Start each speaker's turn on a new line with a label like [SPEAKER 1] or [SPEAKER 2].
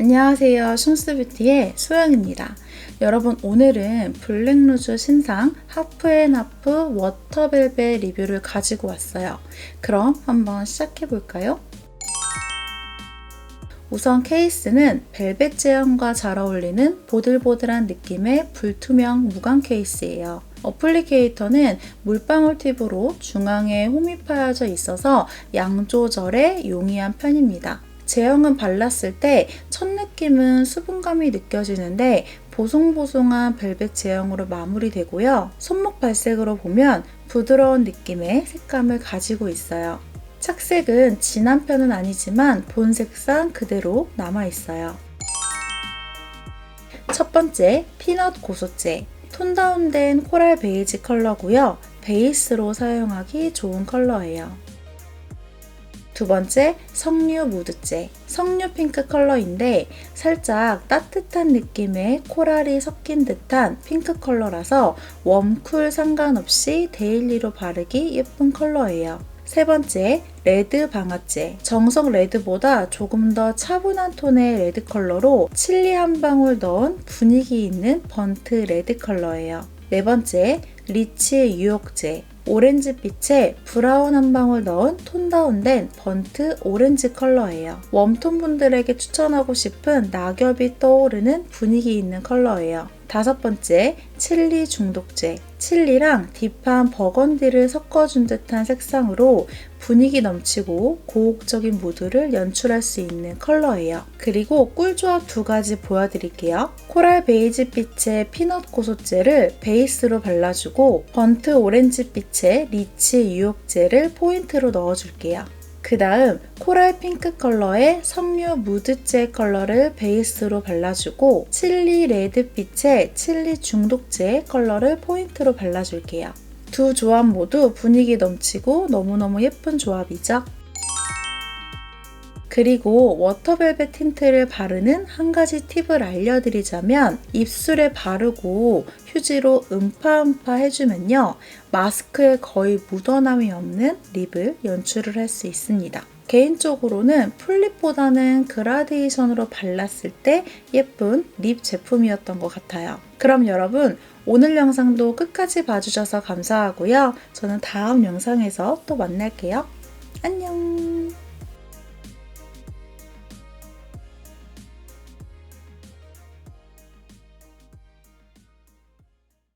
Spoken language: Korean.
[SPEAKER 1] 안녕하세요. 슌스뷰티의 소영입니다. 여러분 오늘은 블랙루즈 신상 하프앤하프 워터벨벳 리뷰를 가지고 왔어요. 그럼 한번 시작해 볼까요? 우선 케이스는 벨벳 제형과 잘 어울리는 보들보들한 느낌의 불투명 무광 케이스예요. 어플리케이터는 물방울 팁으로 중앙에 홈이 파여져 있어서 양 조절에 용이한 편입니다. 제형은 발랐을 때 첫 느낌은 수분감이 느껴지는데 보송보송한 벨벳 제형으로 마무리되고요. 손목 발색으로 보면 부드러운 느낌의 색감을 가지고 있어요. 착색은 진한 편은 아니지만 본 색상 그대로 남아 있어요. 첫 번째, 피넛 고소제. 톤 다운된 코랄 베이지 컬러고요. 베이스로 사용하기 좋은 컬러예요. 두 번째, 석류 무드제. 석류 핑크 컬러인데 살짝 따뜻한 느낌의 코랄이 섞인 듯한 핑크 컬러라서 웜, 쿨 상관없이 데일리로 바르기 예쁜 컬러예요. 세 번째, 레드 방아제. 정석 레드보다 조금 더 차분한 톤의 레드 컬러로 칠리 한 방울 넣은 분위기 있는 번트 레드 컬러예요. 네 번째, 리치 유혹제. 오렌지빛에 브라운 한 방울 넣은 톤 다운된 번트 오렌지 컬러예요. 웜톤 분들에게 추천하고 싶은 낙엽이 떠오르는 분위기 있는 컬러예요. 다섯 번째, 칠리 중독제. 칠리랑 딥한 버건디를 섞어준 듯한 색상으로 분위기 넘치고 고혹적인 무드를 연출할 수 있는 컬러예요. 그리고 꿀조합 두 가지 보여드릴게요. 코랄 베이지 빛의 피넛 고소제를 베이스로 발라주고 번트 오렌지 빛의 리치 유혹제를 포인트로 넣어줄게요. 그 다음 코랄 핑크 컬러의 석류 무드제 컬러를 베이스로 발라주고 칠리 레드 빛의 칠리 중독제 컬러를 포인트로 발라줄게요. 두 조합 모두 분위기 넘치고 너무너무 예쁜 조합이죠? 그리고 워터벨벳 틴트를 바르는 한 가지 팁을 알려드리자면 입술에 바르고 휴지로 음파음파 해주면요. 마스크에 거의 묻어남이 없는 립을 연출을 할 수 있습니다. 개인적으로는 풀립보다는 그라데이션으로 발랐을 때 예쁜 립 제품이었던 것 같아요. 그럼 여러분 오늘 영상도 끝까지 봐주셔서 감사하고요. 저는 다음 영상에서 또 만날게요. 안녕!